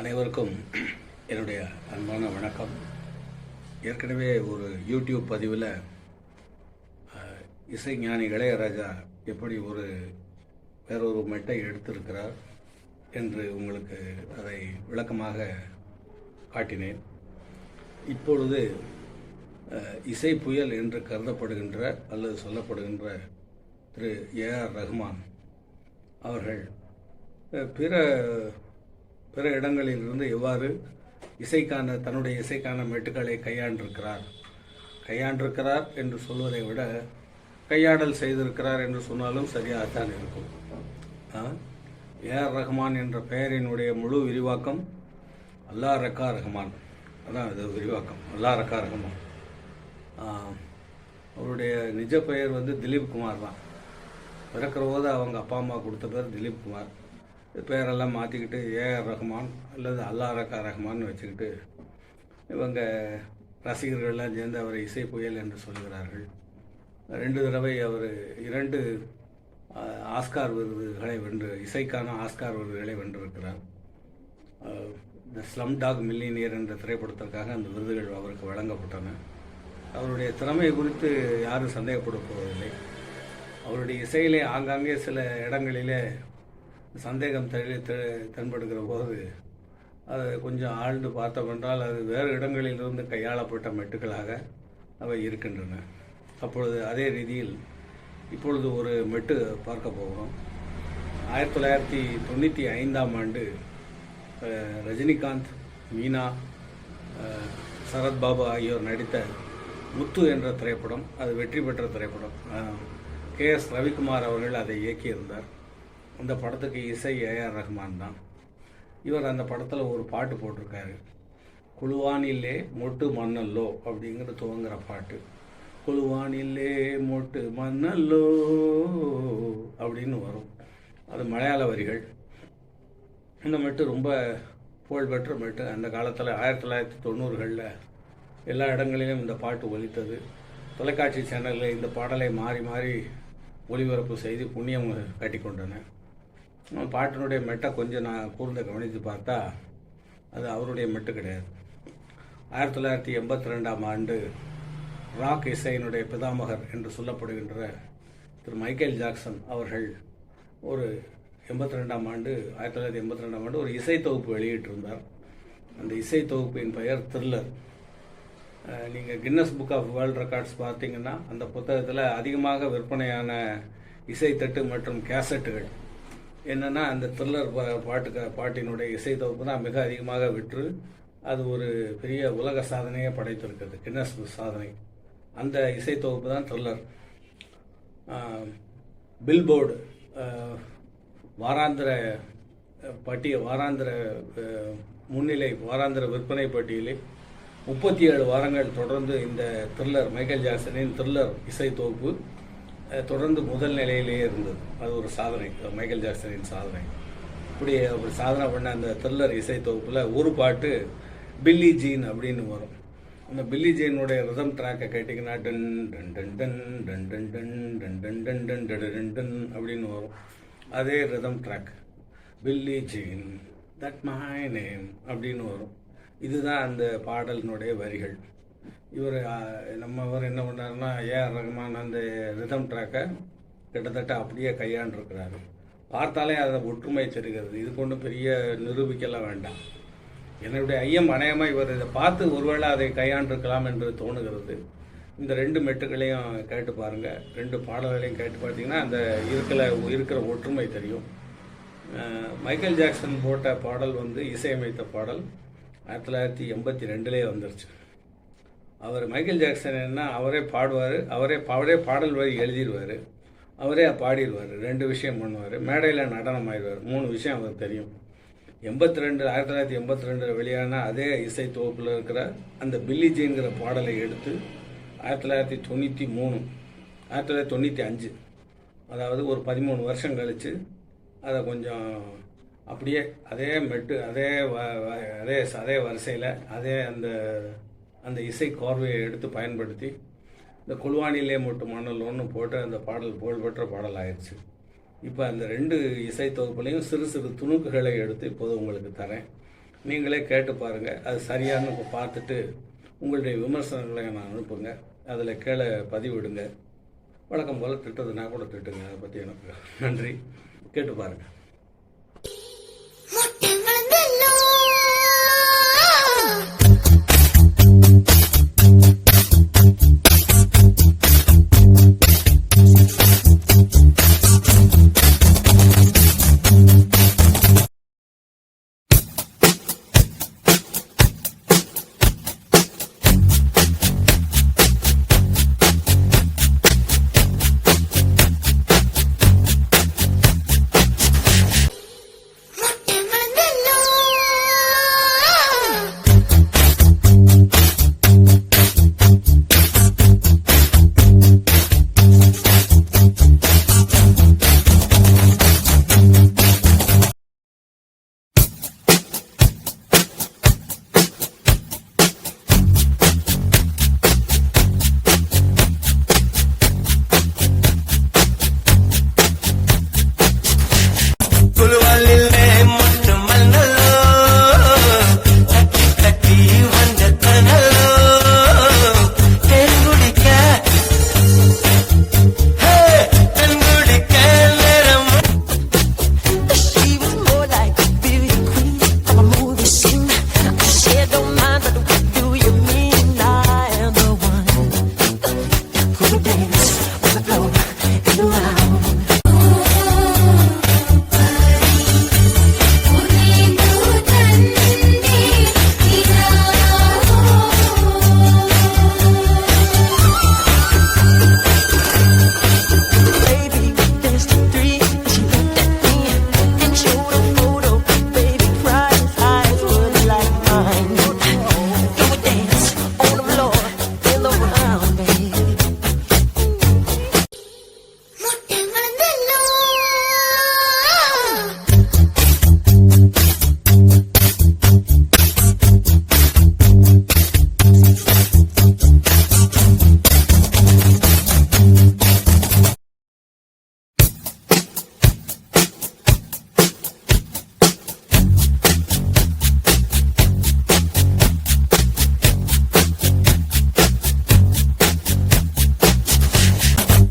அனைவருக்கும் என்னுடைய அன்பான வணக்கம். ஏற்கனவே ஒரு யூடியூப் பதிவில் இசைஞானி இளையராஜா எப்படி ஒரு வேறொரு மெட்டை எடுத்திருக்கிறார் என்று உங்களுக்கு அதை விளக்கமாக காட்டினேன். இப்பொழுது இசை புயல் என்று கருதப்படுகின்ற அல்லது சொல்லப்படுகின்ற திரு ஏஆர் ரஹ்மான் அவர்கள் பிற பிற இடங்களிலிருந்து எவ்வாறு இசைக்கான தன்னுடைய இசைக்கான மெட்டுக்களை கையாண்டிருக்கிறார்? கையாண்டிருக்கிறார் என்று சொல்வதை விட கையாடல் செய்திருக்கிறார் என்று சொன்னாலும் சரியாகத்தான் இருக்கும். ஏஆர் ரஹ்மான் என்ற பெயரினுடைய முழு விரிவாக்கம் அல்லா ரக்கா ரஹ்மான். அதான் அது விரிவாக்கம். அல்லா ரக்கா ரஹ்மான். அவருடைய நிஜ பெயர் வந்து திலீப் குமார் தான். பிறக்கிற போது அவங்க அப்பா அம்மா கொடுத்த பேர் திலீப் குமார். பேரெல்லாம் மாற்றிக்கிட்டு ஏஆர் ரஹ்மான் அல்லது அல்லா ரக்கா ரஹ்மான் வச்சுக்கிட்டு இவங்க ரசிகர்கள்லாம் சேர்ந்து அவரை இசை புயல் என்று சொல்கிறார்கள். ரெண்டு தடவை அவர் இரண்டு ஆஸ்கார் விருதுகளை வென்று இசைக்கான ஆஸ்கார் விருதுகளை வென்றிருக்கிறார். த ஸ்லம் டாக் மில்லினியர் என்ற திரைப்படத்திற்காக அந்த விருதுகள் அவருக்கு வழங்கப்பட்டன. அவருடைய திறமை குறித்து யாரும் சந்தேகப்பட போவதில்லை. அவருடைய இசையிலே ஆங்காங்கே சில இடங்களிலே சந்தேகம் தெளி தென்படுகிற போது அது கொஞ்சம் ஆழ்ந்து பார்த்தோமென்றால் அது வேறு இடங்களிலிருந்து கையாளப்பட்ட மெட்டுக்களாக அவை இருக்கின்றன. அப்பொழுது அதே ரீதியில் இப்பொழுது ஒரு மெட்டு பார்க்க போகிறோம். ஆயிரத்தி தொள்ளாயிரத்தி தொண்ணூற்றி ஐந்தாம் ஆண்டு ரஜினிகாந்த் மீனா சரத் சரத்பாபு ஆகியோர் நடித்த முத்து என்ற திரைப்படம் அது வெற்றி பெற்ற திரைப்படம். கே எஸ் ரவிக்குமார் அவர்கள் அதை இயக்கியிருந்தார். அந்த படத்துக்கு இசை ஏஆர் ரஹ்மான் தான். இவர் அந்த படத்தில் ஒரு பாட்டு போட்டிருக்காரு. குழுவானில்லே மொட்டு மண்ணல்லோ அப்படிங்கிற துவங்குற பாட்டு. குழுவானில்லே மொட்டு மண்ணல்லோ அப்படின்னு வரும். அது மலையாள வரிகள். இந்த மெட்டு ரொம்ப புகழ்பெற்ற மெட்டு. அந்த காலத்தில் ஆயிரத்தி தொள்ளாயிரத்தி தொண்ணூறுகளில் எல்லா இடங்களிலும் இந்த பாட்டு ஒலித்தது. தொலைக்காட்சி சேனலில் இந்த பாடலை மாறி மாறி ஒளிபரப்பு செய்து புண்ணியம் கட்டி கொண்டன. பாட்டினுடைய மெட்டை கொஞ்சம் நான் கூர்ந்து கவனித்து பார்த்தா அது அவருடைய மெட்டு கிடையாது. ஆயிரத்தி தொள்ளாயிரத்தி எண்பத்தி ரெண்டாம் ஆண்டு ராக் இசையினுடைய பிதாமகர் என்று சொல்லப்படுகின்ற திரு மைக்கேல் ஜாக்சன் அவர்கள் ஒரு எண்பத்தி ரெண்டாம் ஆண்டு ஆயிரத்தி தொள்ளாயிரத்தி எண்பத்தி ரெண்டாம் ஆண்டு ஒரு இசை தொகுப்பு வெளியிட்டிருந்தார். அந்த இசை தொகுப்பின் பெயர் த்ரில்லர் நீங்கள் Guinness Book of World Records பார்த்தீங்கன்னா அந்த புத்தகத்தில் அதிகமாக விற்பனையான இசைத்தட்டு மற்றும் கேசட்டுகள் என்னென்னா அந்த த்ரில்லர் பா பாட்டுக்க பாட்டினுடைய இசை தொகுப்பு தான் மிக அதிகமாக விற்று அது ஒரு பெரிய உலக சாதனையை படைத்திருக்கிறது. கின்னஸ் சாதனை. அந்த இசை தொகுப்பு தான் த்ரில்லர் பில்போர்டு வாராந்திர பட்டிய வாராந்திர முன்னிலை வாராந்திர விற்பனை பட்டியலில் முப்பத்தி ஏழு வாரங்கள் தொடர்ந்து இந்த த்ரில்லர் மைக்கேல் ஜாக்சனின் த்ரில்லர் இசை தொகுப்பு தொடர்ந்து முதல் நிலையிலேயே இருந்தது அது ஒரு சாதனை மைக்கேல் ஜாக்சனின் சாதனை இப்படி அப்படி சாதனை பண்ண அந்த த்ரில்லர் இசை தொகுப்பில் ஒரு பாட்டு பில்லி ஜீன் அப்படின்னு வரும் அந்த பில்லி ஜீனுடைய ரிதம் ட்ராக்கை கேட்டிங்கன்னா டன் டன் டன் டன் டன் டன் டன் டன் டன் டன் டன் டன் டன் டன் அப்படின்னு வரும் அதே rhythm track Billie Jean that my name அப்படின்னு வரும் இதுதான் அந்த பாடலினுடைய வரிகள் இவர் நம்ம அவர் என்ன பண்ணாருன்னா ஏஆர் ரகுமான் அந்த ரிதம் ட்ராக்கை கிட்டத்தட்ட அப்படியே கையாண்டிருக்கிறாரு. பார்த்தாலே அதை ஒற்றுமை தெரிகிறது. இது கொண்டு பெரிய நிரூபிக்கலாம் வேண்டாம். என்னுடைய ஐயம் அநேகமாக இவர் இதை பார்த்து ஒருவேளை அதை கையாண்டிருக்கலாம் என்று தோணுகிறது. இந்த ரெண்டு மெட்டுகளையும் கேட்டு பாருங்கள் ரெண்டு பாடல்களையும் கேட்டு பார்த்தீங்கன்னா அந்த இருக்கிற இருக்கிற ஒற்றுமை தெரியும். மைக்கேல் ஜாக்சன் போட்ட பாடல் வந்து இசையமைத்த பாடல் ஆயிரத்தி தொள்ளாயிரத்தி எண்பத்தி ரெண்டுலேயே வந்துருச்சு. அவர் மைக்கேல் ஜாக்சன் என்ன அவரே பாடுவார் அவரே அவரே பாடல் வரி எழுதிடுவார் அவரே பாடிடுவார் ரெண்டு விஷயம் பண்ணுவார். மேடையில் நடனம் ஆயிடுவார் மூணு விஷயம் அவருக்கு தெரியும். எண்பத்தி ரெண்டு ஆயிரத்தி தொள்ளாயிரத்தி எண்பத்தி ரெண்டில் வெளியான அதே இசை தொகுப்பில் இருக்கிற அந்த பில்லி ஜெயின்கிற பாடலை எடுத்து ஆயிரத்தி தொள்ளாயிரத்தி தொண்ணூற்றி மூணு ஆயிரத்தி தொள்ளாயிரத்தி தொண்ணூற்றி அஞ்சு அதாவது ஒரு பதிமூணு வருஷம் கழித்து அதை கொஞ்சம் அப்படியே அதே மெட்டு அதே வ- அதே அதே வரிசையில் அதே அந்த அந்த இசை கோர்வையை எடுத்து பயன்படுத்தி இந்த குல்வானிலே மட்டும் மணல் ஒன்று போட்டு அந்த பாடல் புகழ்பெற்ற பாடல் ஆயிடுச்சு இப்போ அந்த ரெண்டு இசை தொகுப்புலையும் சிறு சிறு துணுக்குகளை எடுத்து இப்போது உங்களுக்கு தரேன். நீங்களே கேட்டு பாருங்கள் அது சரியானு இப்போ பார்த்துட்டு உங்களுடைய விமர்சனங்களை நான் அனுப்புங்க. அதில் கீழே பதிவிடுங்க. வழக்கம் போல் திட்டதுன்னா கூட திட்டுங்க. அதை பற்றி எனக்கு நன்றி. கேட்டு பாருங்கள்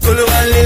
Kulu Ali